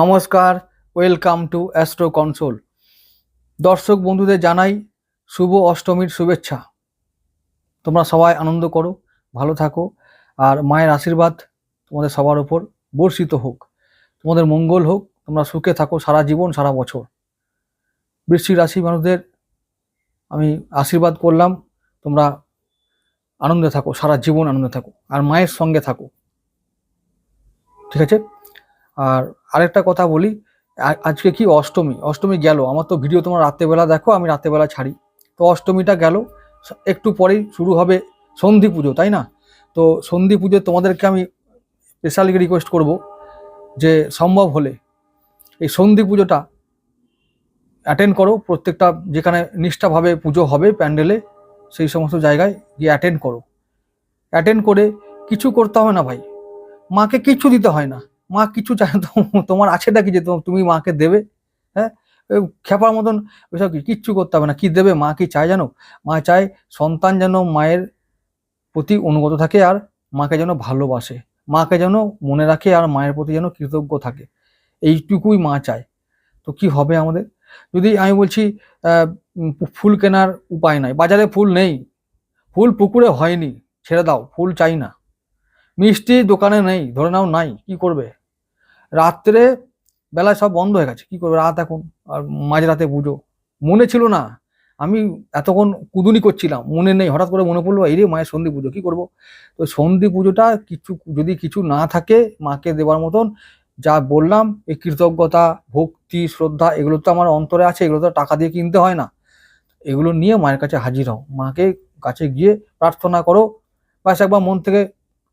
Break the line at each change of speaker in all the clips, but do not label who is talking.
নমস্কার, welcome to astro console. দর্শক বন্ধুদের জানাই শুভ অষ্টমীর শুভেচ্ছা। তোমরা সবাই আনন্দ করো, ভালো থাকো, আর মায়ের আশীর্বাদ তোমাদের সবার উপর বর্ষিত হোক। তোমাদের মঙ্গল হোক, তোমরা সুখে থাকো সারা জীবন, সারা বছর। বৃশ্চিক রাশি মানুষদের আমি আশীর্বাদ করলাম, তোমরা আনন্দে থাকো, সারা জীবন আনন্দে থাকো, আর মায়ের সঙ্গে থাকো। ঠিক আছে? আর আরেকটা কথা বলি আজকে কি অষ্টমী? অষ্টমী গেল। আমার তো ভিডিও তোমার রাত্রেবেলা দেখো, আমি রাত্রেবেলা ছাড়ি। তো অষ্টমীটা গেল। একটু পরেই শুরু হবে সন্ধি পুজো, তাই না? তো সন্ধি পুজো তোমাদেরকে আমি স্পেশালি রিকোয়েস্ট করব যে সম্ভব হলে এই সন্ধি পুজোটা অ্যাটেন্ড করো। প্রত্যেকটা যেখানে নিষ্ঠাভাবে পুজো হবে প্যান্ডেলে, সেই সমস্ত জায়গায় গিয়ে অ্যাটেন্ড করো। অ্যাটেন্ড করে কিছু করতে হবে না ভাই। মাকে কিচ্ছু দিতে হয় না। মা কিছু চায় তো তোমার আছেটা কি যে তুমি মাকে দেবে? হ্যাঁ? খেপার মতন ওইসব কিচ্ছু করতে হবে না। কি দেবে? মা কি চায় জানো? মা চায় সন্তান যেন মায়ের প্রতি অনুগত থাকে আর মাকে যেন ভালোবাসে। মাকে যেন মনে রাখে আর মায়ের প্রতি যেন কৃতজ্ঞ থাকে। এইটুকুই মা চায়। তো কি হবে আমাদের? যদি আমি বলছি ফুল কেনার উপায় নাই, বাজারে ফুল নেই, ফুল পুকুরে হয়নি, ছেড়ে দাও, ফুল চাই না। মিষ্টি দোকানে নেই, ধরে নাও নাই, কি করবে? রাত্রে বেলায় সব বন্ধ হয়ে গেছে। কি করবে? রাত এখন। আর মাঝরাতে পুজো। মনে ছিল না। আমি এতক্ষণ কুদুনি করছিলাম। মনে নেই। হঠাৎ করে মনে পড়ল, এই রে মায়ের সন্ধি পুজো, কী করব? তো সন্ধি পুজোটা কিছু, যদি কিছু না থাকে মাকে দেওয়ার মতন, যা বললাম, এই কৃতজ্ঞতা, ভক্তি, শ্রদ্ধা, এগুলো তো আমার অন্তরে আছে। এগুলো তো টাকা দিয়ে কিনতে হয় না। এগুলো নিয়ে মায়ের কাছে হাজির হও। মাকে কাছে গিয়ে প্রার্থনা করো। ব্যাস একবার মন থেকে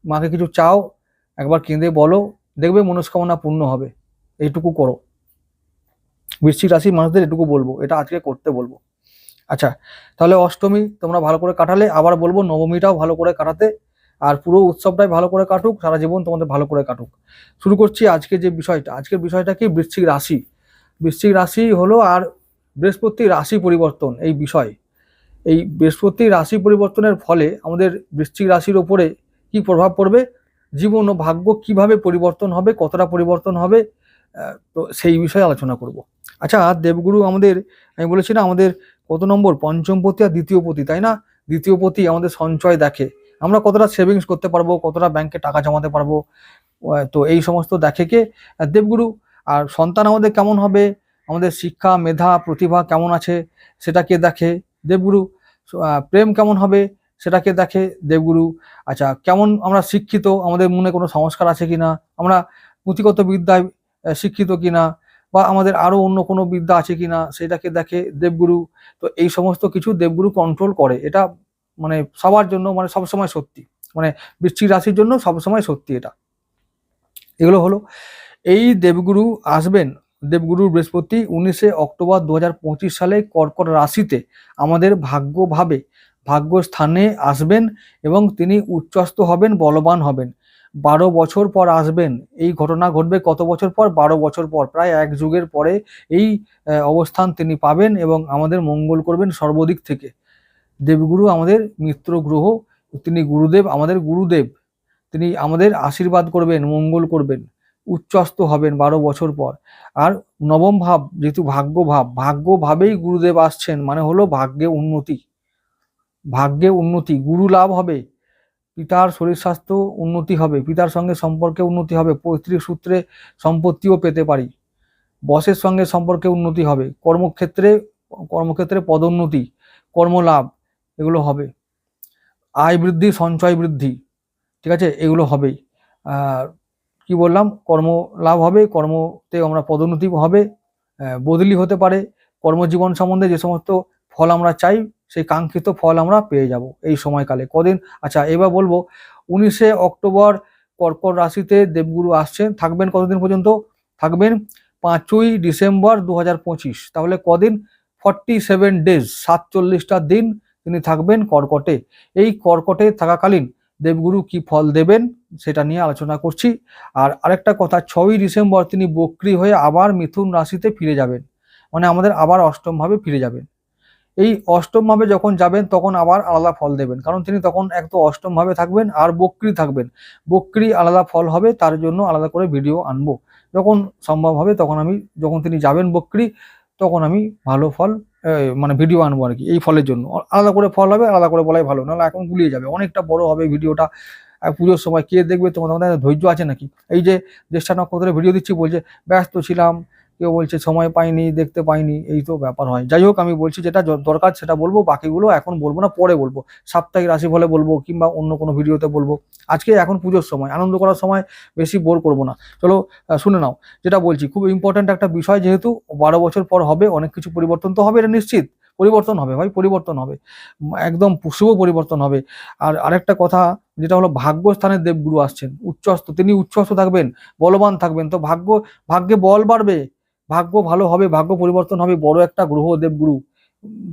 মাকে কিছু চাও। একবার কেঁদে বলো। দেখবে মনস্কামনা পূর্ণ হবে। এইটুকু করো। বৃশ্চিক রাশির মানুষদের এটুকু বলব, এটা আজকে করতে বলব। আচ্ছা তাহলে অষ্টমী তোমরা ভালো করে কাটালে, আবার বলব নবমীটাও ভালো করে কাটাতে, আর পুরো উৎসবটাই ভালো করে কাটুক, সারা জীবন তোমাদের ভালো করে কাটুক। শুরু করছি আজকে যে বিষয়টা, আজকের বিষয়টা কি? বৃশ্চিক রাশি। বৃশ্চিক রাশি হলো আর বৃহস্পতি রাশি পরিবর্তন, এই বিষয়। এই বৃহস্পতি রাশি পরিবর্তনের ফলে আমাদের বৃশ্চিক রাশির ওপরে কি প্রভাব পড়বে? জীবন ও ভাগ্য কীভাবে পরিবর্তন হবে, কতটা পরিবর্তন হবে তো সেই বিষয়ে আলোচনা করব। আচ্ছা দেবগুরু আমাদের, আমি বলেছি না, আমাদের কত নম্বর? পঞ্চম পতি আর দ্বিতীয় পতি, তাই না? দ্বিতীয় পতি আমাদের সঞ্চয় দেখে। আমরা কতটা সেভিংস করতে পারব, কতটা ব্যাংকে টাকা জমাতে পারব তো এই সমস্ত দেখে কে? দেবগুরু, আর সন্তান আমাদের কেমন হবে? আমাদের শিক্ষা, মেধা, প্রতিভা কেমন আছে সেটাকে দেখে? দেবগুরু প্রেম কেমন হবে? সেটাকে দেখে দেবগুরু আচ্ছা কেমন আমরা শিক্ষিত? আমাদের মনে কোনো সংস্কার আছে কিনা আমরা পুঁথিগত বিদ্যায় শিক্ষিত কিনা বা আমাদের আরও অন্য কোনো বিদ্যা আছে কিনা সেটাকে দেখে দেবগুরু। তো এই সমস্ত কিছু দেবগুরু কন্ট্রোল করে। এটা মানে সবার জন্য মানে সবসময় সত্যি। মানে বৃশ্চিক রাশির জন্য সবসময় সত্যি এটা। এগুলো হলো। এই দেবগুরু আসবেন দেবগুরু বৃহস্পতি উনিশে অক্টোবর দু হাজার পঁচিশ সালে কর্কট রাশিতে। আমাদের ভাগ্যভাবে ভাগ্য স্থানে আসবেন এবং তিনি উচ্চস্থ হবেন, বলবান হবেন। বারো বছর পর আসবেন। এই ঘটনা ঘটবে কত বছর পর? বারো বছর পর, প্রায় এক যুগের পরে এই অবস্থান তিনি পাবেন এবং আমাদের মঙ্গল করবেন সর্বদিক থেকে। দেবগুরু আমাদের মিত্র গ্রহ, তিনি গুরুদেব আমাদের গুরুদেব। তিনি আমাদের আশীর্বাদ করবেন, মঙ্গল করবেন উচ্চস্ত হবেন বারো বছর পর। আর নবম ভাব, যেহেতু ভাগ্য ভাব, ভাগ্য ভাবেই গুরুদেব আসছেন মানে হলো ভাগ্যে উন্নতি। ভাগ্যে উন্নতি, গুরু লাভ হবে, পিতার শরীর স্বাস্থ্য উন্নতি হবে, পিতার সঙ্গে সম্পর্কে উন্নতি হবে, পৈতৃক সূত্রে সম্পত্তিও পেতে পারি। বসের সঙ্গে সম্পর্কে উন্নতি হবে, কর্মক্ষেত্রে কর্মক্ষেত্রে পদোন্নতি, কর্মলাভ, এগুলো হবে। আয় বৃদ্ধি, সঞ্চয় বৃদ্ধি, ঠিক আছে? এগুলো আর কি বললাম? কর্ম লাভ হবে, কর্মতে আমরা পদোন্নতি হবে বদলি হতে পারে, কর্মজীবন সম্বন্ধে যে সমস্ত ফল আমরা চাই সেই কাঙ্ক্ষিত ফল আমরা পেয়ে যাব এই সময়কালে। কদিন? আচ্ছা এবার বলব, উনিশে অক্টোবর কর্কট রাশিতে দেবগুরু আসছেন। থাকবেন কতদিন পর্যন্ত? থাকবেন পাঁচই ডিসেম্বর দু হাজার পঁচিশ। তাহলে কদিন? ফর্টি সেভেন ডেজ, সাতচল্লিশটা দিন তিনি থাকবেন কর্কটে। এই কর্কটে থাকাকালীন দেবগুরু কি ফল দেবেন সেটা নিয়ে আলোচনা করছি। আর আরেকটা কথা, ছয়ই ডিসেম্বর তিনি বক্রি হয়ে আবার মিথুন রাশিতে ফিরে যাবেন। মানে আমাদের আবার অষ্টমভাবে ফিরে যাবেন। এই অষ্টম ভাবে যখন যাবেন, তখন আবার আলাদা ফল দেবেন। কারণ তিনি তখন এক তো অষ্টম ভাবে থাকবেন আর বক্রি থাকবেন। বক্রি আলাদা ফল হবে, তার জন্য আলাদা করে ভিডিও আনব। যখন সম্ভব হবে, তখন আমি, যখন তিনি যাবেন বকরি, তখন আমি ভালো ফল মানে ভিডিও আনব আর কি এই ফলের জন্য। আলাদা করে ফল হবে, আলাদা করে বলাই ভালো, নাহলে এখন গুলিয়ে যাবে। অনেকটা বড় হবে ভিডিওটা পুজোর সময় কে দেখবে, তোমাদের ধৈর্য আছে নাকি? এই যে জ্যেষ্ঠা নক্ষত্রে ভিডিও দিচ্ছি, বলছে, ব্যস্ত ছিলাম কেউ বলছে সময় পাইনি, দেখতে পাইনি, এই তো ব্যাপার হয়। যাই হোক, আমি বলছি যেটা দরকার সেটা বলব, বাকিগুলো এখন বলব না, পরে বলব। সাপ্তাহিক রাশি ফলে বলব কিংবা অন্য কোনো ভিডিওতে বলব। আজকে এখন পুজোর সময়, আনন্দ করার সময় বেশি বোর করব না। চলো শুনে নাও। যেটা বলছি, খুব ইম্পর্ট্যান্ট একটা বিষয় যেহেতু বারো বছর পর হবে, অনেক কিছু পরিবর্তন তো হবে, এটা নিশ্চিত। পরিবর্তন হবে ভাই, পরিবর্তন হবে। একদম শুভ পরিবর্তন হবে। আর আরেকটা কথা, যেটা হলো ভাগ্যস্থানের দেবগুরু আসছেন। উচ্চস্থ, তিনি উচ্চস্থ থাকবেন, বলবান থাকবেন। তো ভাগ্য, ভাগ্যে বল বাড়বে। ভাগ্য ভালো হবে, ভাগ্য পরিবর্তন হবে, বড় একটা গ্রহ দেবগুরু।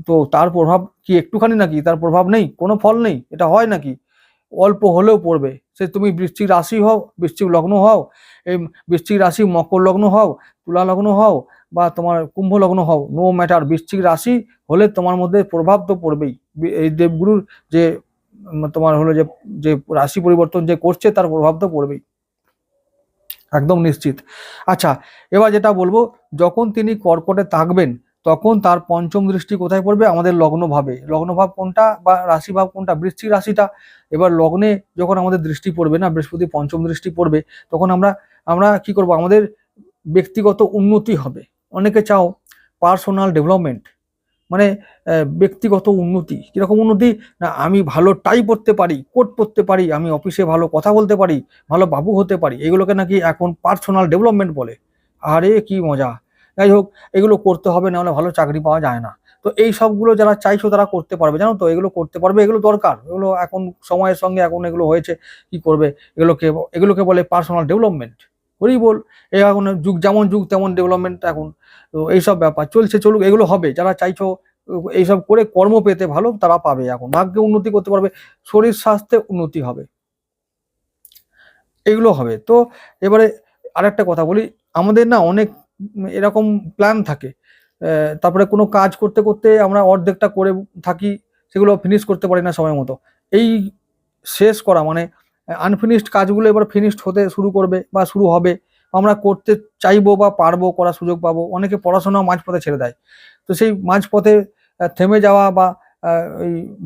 তো তার প্রভাব কি একটুখানি নাকি? তার প্রভাব নেই? কোনো ফল নেই? এটা হয় নাকি? অল্প হলেও পড়বে। সে তুমি বৃশ্চিক রাশি হও, বৃশ্চিক লগ্ন হও, এই বৃশ্চিক রাশি মকর লগ্ন হও, তুলা লগ্ন হও, বা তোমার কুম্ভ লগ্ন হও নো ম্যাটার বৃশ্চিক রাশি হলে তোমার মধ্যে প্রভাব তো পড়বেই। এই দেবগুরুর যে, তোমার হলো যে যে রাশি পরিবর্তন যে করছে, তার প্রভাব তো পড়বেই। একদম নিশ্চিত। আচ্ছা এবার যেটা বলব, যখন তিনি কর্কটে থাকবেন তখন তার পঞ্চম দৃষ্টি কোথায় পড়বে? আমাদের লগ্নভাবে। লগ্নভাব কোনটা বা রাশিভাব কোনটা? বৃশ্চিক রাশিটা। এবার লগ্নে যখন আমাদের দৃষ্টি পড়বে না, বৃহস্পতি পঞ্চম দৃষ্টি পড়বে, তখন আমরা আমরা কি করব? আমাদের ব্যক্তিগত উন্নতি হবে। অনেকে চাও পার্সোনাল ডেভেলপমেন্ট। মানে ব্যক্তিগত উন্নতি। কীরকম উন্নতি? না, আমি ভালো টাই পড়তে পারি কোট পড়তে পারি, আমি অফিসে ভালো কথা বলতে পারি, ভালো বাবু হতে পারি, এগুলোকে নাকি এখন পার্সোনাল ডেভেলপমেন্ট বলে। আরে কি মজা। যাই হোক, এগুলো করতে হবে না হলে ভালো চাকরি পাওয়া যায় না। তো এই সবগুলো যারা চাইছো তারা করতে পারবে, জানো তো? এগুলো করতে পারবে, এগুলো দরকার। এগুলো এখন সময়ের সঙ্গে এখন এগুলো হয়েছে, কি করবে? এগুলোকে এগুলোকে বলে পার্সোনাল ডেভেলপমেন্ট। করেই বল। এখন যুগ, যেমন যুগ, তেমন ডেভেলপমেন্ট এখন। তো এইসব ব্যাপার চলছে, চলুক, এগুলো হবে। যারা চাইছো, এইসব করে কর্ম পেতে ভালো, তারা পাবে এখন। ভাগ্যে উন্নতি করতে পারবে, শরীর স্বাস্থ্যে উন্নতি হবে। এগুলো হবে। তো এবারে আরেকটা কথা বলি, আমাদের না অনেক এরকম প্ল্যান থাকে। তারপরে কোনো কাজ করতে করতে আমরা অর্ধেকটা করে থাকি, সেগুলো ফিনিশ করতে পারি না সময় মতো। এই শেষ করা মানে আনফিনিশড কাজগুলো এবার ফিনিশড হতে শুরু করবে বা শুরু হবে। আমরা করতে চাইব বা পারব, করার সুযোগ পাবো। অনেকে পড়াশোনা মাঝপথে ছেড়ে দেয়। তো সেই মাঝপথে থেমে যাওয়া বা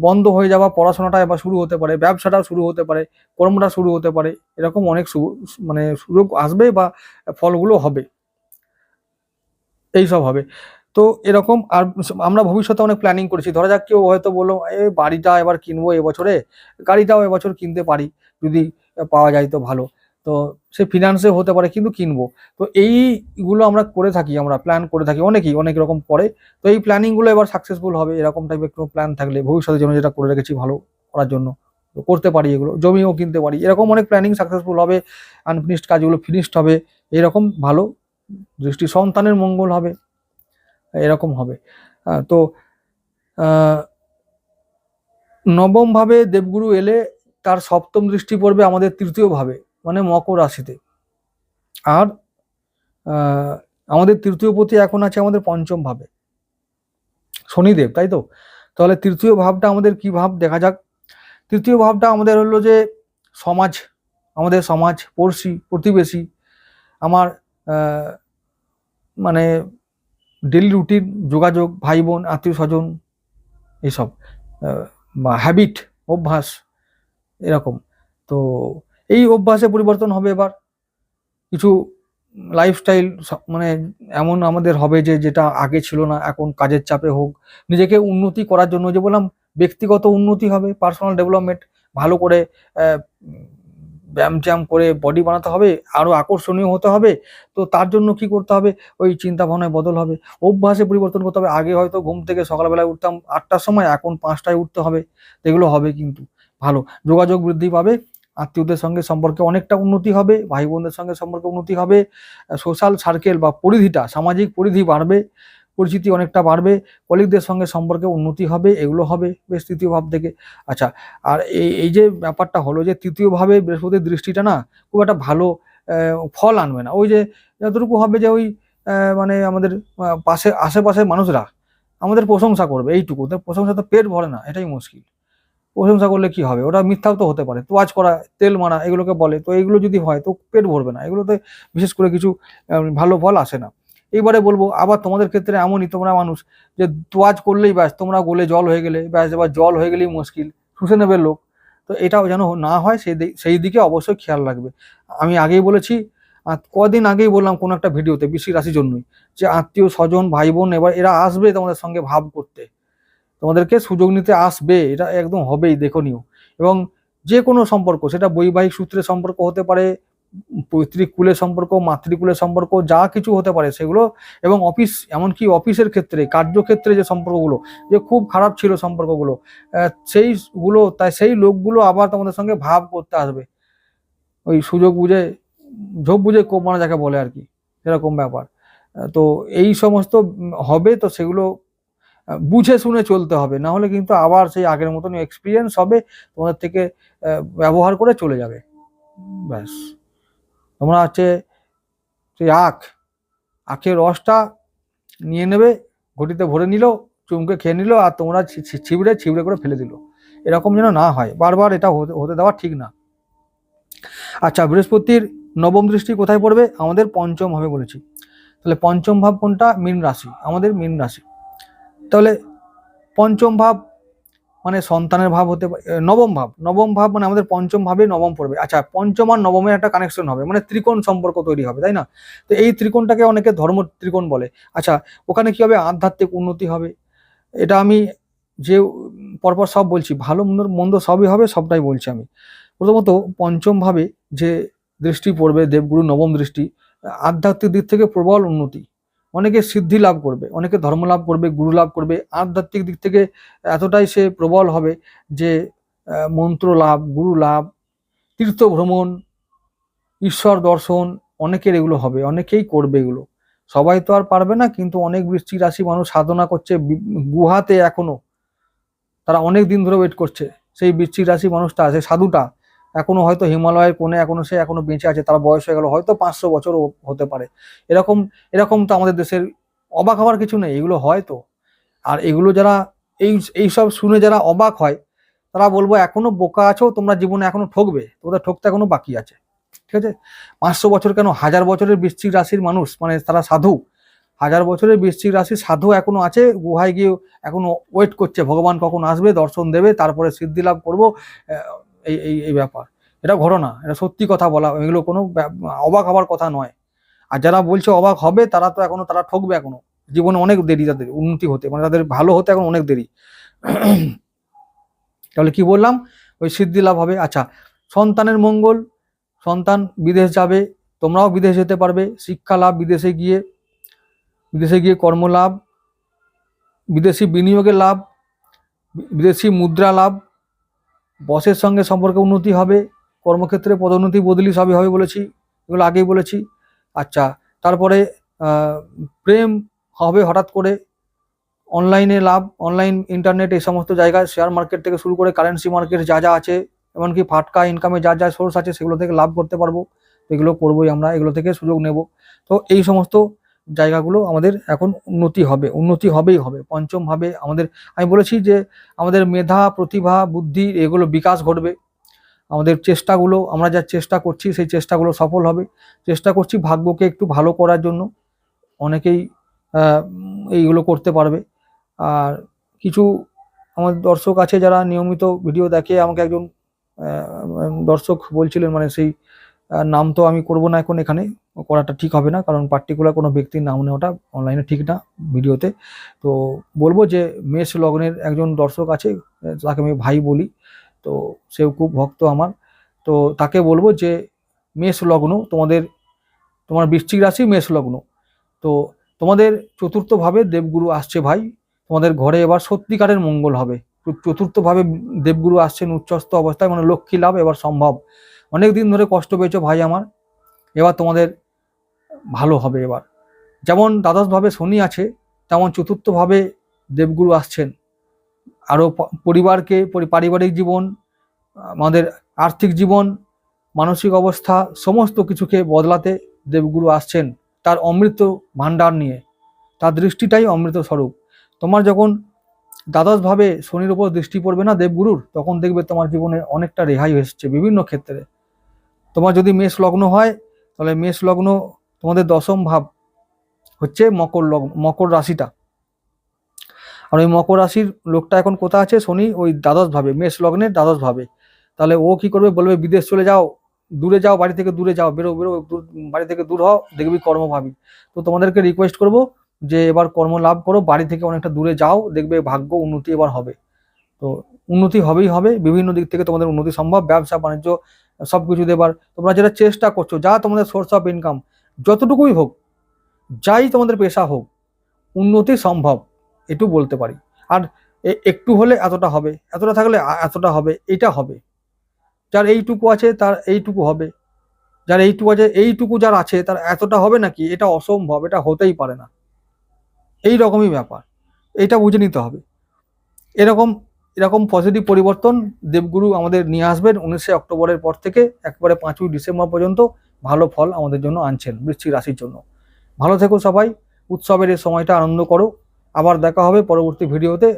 বন্ধ হয়ে যাওয়া পড়াশোনাটা এবার শুরু হতে পারে, ব্যবসাটাও শুরু হতে পারে, কর্মটা শুরু হতে পারে, এরকম অনেক মানে সুযোগ আসবে বা ফলগুলো হবে। এই সব হবে। তো এরকম আর আমরা ভবিষ্যতে অনেক প্ল্যানিং করেছি। ধরা যাক কেউ হয়তো বলল, এ, বাড়িটা এবার কিনবো এবছরে গাড়িটাও এবছর কিনতে পারি। যদি পাওয়া যায় তো ভালো। তো সে ফিনান্সে হতে পারে কিন্তু কিনবো। তো এইগুলো আমরা করে থাকি আমরা প্ল্যান করে থাকি অনেকেই অনেক রকম করে। তো এই প্ল্যানিংগুলো এবার সাকসেসফুল হবে এরকম টাইপের কোনো প্ল্যান থাকলে ভবিষ্যতের জন্য যেটা করে রেখেছি ভালো করার জন্য। করতে পারি এগুলো জমিও কিনতে পারি। এরকম অনেক প্ল্যানিং সাকসেসফুল হবে আনফিনিশড কাজগুলো ফিনিশড হবে এরকম ভালো। দৃষ্টি সন্তানের মঙ্গল হবে এরকম হবে। তো আহ, নবম ভাবে দেবগুরু এলে তার সপ্তম দৃষ্টি পড়বে আমাদের তৃতীয় ভাবে মানে মকর রাশিতে। আর আমাদের তৃতীয় পতি এখন আছে আমাদের পঞ্চম ভাবে শনিদেব, তাই তো? তাহলে তৃতীয় ভাবটা আমাদের কি ভাব? দেখা যাক। তৃতীয় ভাবটা আমাদের হলো যে সমাজ, আমাদের সমাজ পড়শি প্রতিবেশী। আমার মানে ডেলি রুটিন যোগাযোগ, ভাই বোন, আত্মীয় স্বজন, এসব হ্যাবিট অভ্যাস। এরকম। তো এই অভ্যাসে পরিবর্তন হবে এবার। কিছু লাইফস্টাইল মানে এমন আমাদের হবে যে, যেটা আগে ছিল না, এখন কাজের চাপে হোক। নিজেকে উন্নতি করার জন্য যে বললাম, ব্যক্তিগত উন্নতি হবে পার্সোনাল ডেভেলপমেন্ট ভালো করে ব্যায়াম করে বডি বানাতে হবে আরও আকর্ষণীয় হতে হবে। তো তার জন্য কি করতে হবে? ওই চিন্তা ভাবনায় বদল হবে। অভ্যাসে পরিবর্তন করতে হবে। আগে হয়তো ঘুম থেকে সকালবেলায় উঠতাম, আটটার সময়, এখন পাঁচটায় উঠতে হবে। এগুলো হবে কিন্তু। ভালো। যোগাযোগ বৃদ্ধি পাবে, আত্মীয়দের সঙ্গে সম্পর্কে অনেকটা উন্নতি হবে ভাই বোনদের সঙ্গে সম্পর্কে উন্নতি হবে সোশ্যাল সার্কেল বা পরিধিটা, সামাজিক পরিধি বাড়বে, পরিচিতি অনেকটা বাড়বে কলিগদের সঙ্গে সম্পর্কে উন্নতি হবে, এগুলো হবে বেশ তৃতীয় ভাব থেকে। আচ্ছা আর এই এই যে ব্যাপারটা হলো যে তৃতীয়ভাবে বৃহস্পতির দৃষ্টিটা না খুব একটা ভালো ফল আনবে না। ওই যে যতটুকু হবে যে ওই মানে আমাদের পাশে, আশেপাশের মানুষরা আমাদের প্রশংসা করবে, এইটুকু। প্রশংসা তো পেট ভরে না, এটাই মুশকিল। প্রশংসা করলে কি হবে? ওটা মিথ্যাও তো হতে পারে। তোয়াজ করা, তেল মারা এগুলোকে বলে। তো এগুলো যদি হয়, তো পেট ভরবে না। এগুলোতে বিশেষ করে কিছু ভালো ফল আসে না। এইবারে বলব, আবার তোমাদের ক্ষেত্রে এমনই, তোমরা মানুষ, যে তোয়াজ করলেই ব্যাস, তোমরা গোলে জল হয়ে গেলে, ব্যাস, এবার জল হয়ে গেলেই মুশকিল। শুষে নেবে লোক। তো এটাও যেন না হয়, সেই সেই দিকে অবশ্যই খেয়াল রাখবে। আমি আগেই বলেছি কদিন আগেই বললাম কোনো একটা ভিডিওতে, বৃশ্চিক রাশির জন্যই, যে আত্মীয় স্বজন, ভাই বোন, এবার এরা আসবে তোমাদের সঙ্গে ভাব করতে। তোমাদেরকে সুযোগ নিতে আসবে, এটা একদম হবেই দেখনীয় এবং যে কোনো সম্পর্ক, সেটা বৈবাহিক সূত্রে সম্পর্ক হতে পারে পৈতৃক কুলের সম্পর্ক মাতৃকুলের সম্পর্ক, যা কিছু হতে পারে সেগুলো, এবং অফিস, এমনকি অফিসের ক্ষেত্রে, কার্যক্ষেত্রে যে সম্পর্কগুলো, যে খুব খারাপ ছিল সম্পর্কগুলো সেইগুলো, তাই সেই লোকগুলো আবার তোমাদের সঙ্গে ভাব করতে আসবে। ওই সুযোগ বুঝে, ঝোপ বুঝে কোপ মারা যাকে বলে আর কি, এরকম ব্যাপার। তো এই সমস্ত হবে, তো সেগুলো বুঝে শুনে চলতে হবে, না হলে কিন্তু আবার সেই আগের মতন এক্সপিরিয়েন্স হবে, তোমাদের থেকে ব্যবহার করে চলে যাবে। ব্যাস। তোমরা হচ্ছে সেই আখ, আখের রসটা নিয়ে নেবে, ঘটিতে ভরে নিল, চুমকে খেয়ে নিল, আর তোমরা ছিবড়ে ছিবড়ে করে ফেলে দিল। এরকম যেন না হয়, বারবার এটা হতে দেওয়া ঠিক না। আচ্ছা বৃহস্পতির নবম দৃষ্টি কোথায় পড়বে? আমাদের পঞ্চম ভাবে বলেছি। তাহলে পঞ্চম ভাব কোনটা? মীন রাশি। আমাদের মীন রাশি। তাহলে পঞ্চম ভাব মানে সন্তানের ভাব হতে পারে নবম ভাব। নবম ভাব মানে আমাদের পঞ্চম ভাবে নবম পড়বে। আচ্ছা পঞ্চম আর নবমের একটা কানেকশন হবে মানে ত্রিকোণ সম্পর্ক তৈরি হবে, তাই না? তো এই ত্রিকোণটাকে অনেকে ধর্ম ত্রিকোণ বলে। আচ্ছা ওখানে কি হবে? আধ্যাত্মিক উন্নতি হবে। এটা আমি যে পরপর সব বলছি, ভালো মন্দ সবই হবে, সবটাই বলছি আমি। প্রথমত পঞ্চম ভাবে যে দৃষ্টি পড়বে, দেবগুরু নবম দৃষ্টি, আধ্যাত্মিক দিক থেকে প্রবল উন্নতি। অনেকে সিদ্ধি লাভ করবে, অনেকে ধর্ম লাভ করবে, গুরু লাভ করবে। আধ্যাত্মিক দিক থেকে এতটাই সে প্রবল হবে যে মন্ত্র লাভ, গুরু লাভ, তীর্থ ভ্রমণ, ঈশ্বর দর্শন অনেকের এগুলো হবে, অনেকেই করবে এগুলো। সবাই তো আর পারবে না, কিন্তু অনেক বৃষ্টিক রাশি মানুষ সাধনা করছে গুহাতে এখনও। তারা অনেক দিন ধরে ওয়েট করছে। সেই বৃশ্চিক রাশি মানুষটা, সেই সাধুটা এখনও হয়তো হিমালয়ের কোণে, এখনও সে এখনও বেঁচে আছে, তার বয়স হয়ে গেল, হয়তো পাঁচশো বছরও হতে পারে। এরকম এরকম তো আমাদের দেশের অবাক হওয়ার কিছু নেই, এগুলো হয় তো। আর এগুলো যারা, এই এই সব শুনে যারা অবাক হয়, তারা বলব এখনও বোকা আছো, তোমরা জীবনে এখনও ঠকবে, তোমাদের ঠকতে এখনও বাকি আছে। ঠিক আছে? পাঁচশো বছর কেন? হাজার বছরের বৃশ্চিক রাশির মানুষ মানে তারা সাধু। হাজার বছরের বৃশ্চিক রাশির সাধু এখনও আছে, গুহায় গিয়ে এখনও ওয়েট করছে, ভগবান কখন আসবে, দর্শন দেবে, তারপরে সিদ্ধি লাভ করব এই এই এই ব্যাপার। এটা ঘটনা, এটা সত্যি কথা বলা, এগুলো কোনো অবাক হওয়ার কথা নয়। আর যারা বলছে অবাক হবে, তারা তো এখনও, তারা ঠকবে এখনও। জীবনে অনেক দেরি তাদের উন্নতি হতে মানে তাদের ভালো হতে এখন অনেক দেরি। তাহলে কি বললাম? ওই সিদ্ধি লাভ হবে। আচ্ছা সন্তানের মঙ্গল, সন্তান বিদেশ যাবে, তোমরাও বিদেশ যেতে পারবে, শিক্ষা লাভ, বিদেশে গিয়ে বিদেশে গিয়ে কর্ম লাভ, বিদেশি বিনিয়োগের লাভ, বিদেশি মুদ্রা লাভ বসের সঙ্গে সম্পর্কে উন্নতি হবে, কর্মক্ষেত্রে পদোন্নতি বদলি সবই হবে বলেছি, এগুলো আগেই বলেছি। আচ্ছা তারপরে প্রেম হবে হঠাৎ করে, অনলাইনে লাভ, অনলাইন ইন্টারনেট এই সমস্ত জায়গায় শেয়ার মার্কেট থেকে শুরু করে কারেন্সি মার্কেট যা যা আছে, এমনকি ফাটকা ইনকামে যা যা সোর্স আছে, সেগুলো থেকে লাভ করতে পারব। এগুলো করবোই আমরা, এগুলো থেকে সুযোগ নেব। তো এই সমস্ত জায়গাগুলো আমাদের এখন উন্নতি হবে, উন্নতি হবেই হবে, পঞ্চম ভাবে আমাদের, আমি বলেছি যে আমাদের মেধা, প্রতিভা, বুদ্ধি এগুলো বিকাশ ঘটবে। আমাদের চেষ্টাগুলো, আমরা যা চেষ্টা করছি সেই চেষ্টাগুলো সফল হবে। চেষ্টা করছি ভাগ্যকে একটু ভালো করার জন্য। অনেকেই এইগুলো করতে পারবে। আর কিছু আমাদের দর্শক আছে যারা নিয়মিত ভিডিও দেখে আমাকে একজন দর্শক বলছিলেন মানে সেই নাম তো আমি করব না এখন এখানে। করাটা ঠিক হবে না, কারণ পার্টিকুলার কোনো ব্যক্তির নাম নেওয়াটা অনলাইনে ঠিক না ভিডিওতে। তো বলব যে মেষ লগ্নের একজন দর্শক আছে, তাকে আমি ভাই বলি, তো সেও খুব ভক্ত আমার। তো তাকে বলব যে মেষ লগ্ন তোমাদের, তোমার বৃশ্চিক রাশি মেষ লগ্ন। তো তোমাদের চতুর্থভাবে দেবগুরু আসছে ভাই, তোমাদের ঘরে এবার সত্যিকারের মঙ্গল হবে। চতুর্থভাবে দেবগুরু আসছেন উচ্চস্থ অবস্থায় মানে লক্ষ্মী লাভ এবার সম্ভব। অনেক দিন ধরে কষ্ট পেয়েছ ভাই আমার। এবার তোমাদের ভালো হবে এবার। যেমন দ্বাদশভাবে শনি আছে, তেমন চতুর্থভাবে দেবগুরু আসছেন। আরও পরিবারকে পারিবারিক জীবন, আমাদের আর্থিক জীবন, মানসিক অবস্থা, সমস্ত কিছুকে বদলাতে দেবগুরু আসছেন তার অমৃত ভাণ্ডার নিয়ে। তার দৃষ্টিটাই অমৃত স্বরূপ। তোমার যখন দ্বাদশভাবে শনির উপর দৃষ্টি পড়বে না দেবগুরুর, তখন দেখবে তোমার জীবনে অনেকটা রেহাই এসছে বিভিন্ন ক্ষেত্রে। তোমার যদি মেষ লগ্ন হয়, তাহলে মেষ লগ্ন তোমাদের দশম ভাব হচ্ছে মকর লগ্ন, মকর রাশিটা। আর ওই মকর রাশির লোকটা এখন কোথা আছে? শনি ওই দ্বাদশ ভাবে, মেষ লগ্নের দ্বাদশ ভাবে। তাহলে ও কি করবে? বলবে, বিদেশ চলে যাও, দূরে যাও, বাড়ি থেকে দূরে যাও, বেরো বেরো বাড়ি থেকে দূর হও, দেখবি কর্মভাবী তো তোমাদেরকে রিকোয়েস্ট করব যে এবার কর্ম লাভ করো, বাড়ি থেকে অনেকটা দূরে যাও, দেখবে ভাগ্য উন্নতি এবার হবে। তো উন্নতি হবেই হবে, বিভিন্ন দিক থেকে তোমাদের উন্নতি সম্ভব, ব্যবসা, বাণিজ্য সব কিছু দেবার তোমরা যেটা চেষ্টা করছ, যা তোমাদের সোর্স অফ ইনকাম যতটুকুই হোক, যাই তোমাদের পেশা হোক, উন্নতি সম্ভব, এটু বলতে পারি। আর একটু হলে এতটা হবে, এতটা থাকলে এতটা হবে, এটা হবে। যার এইটুকু আছে, তার এইটুকু হবে। যার এইটুকু আছে, এইটুকু যার আছে, তার এতটা হবে নাকি, এটা অসম্ভব, এটা হতেই পারে না। এই রকমই ব্যাপার, এটা বুঝে নিতে হবে। এরকম এরকম পজিটিভ পরিবর্তন দেবগুরু আমাদের নিয়ে আসবেন উনিশে অক্টোবরের পর থেকে, একবারে পাঁচই ডিসেম্বর পর্যন্ত। ভালো ফল আমাদের জন্য আনছেন বৃশ্চিক রাশির জন্য। ভালো থেকো সবাই, উৎসবের এই সময়টা আনন্দ করো। আবার দেখা হবে পরবর্তী ভিডিওতে।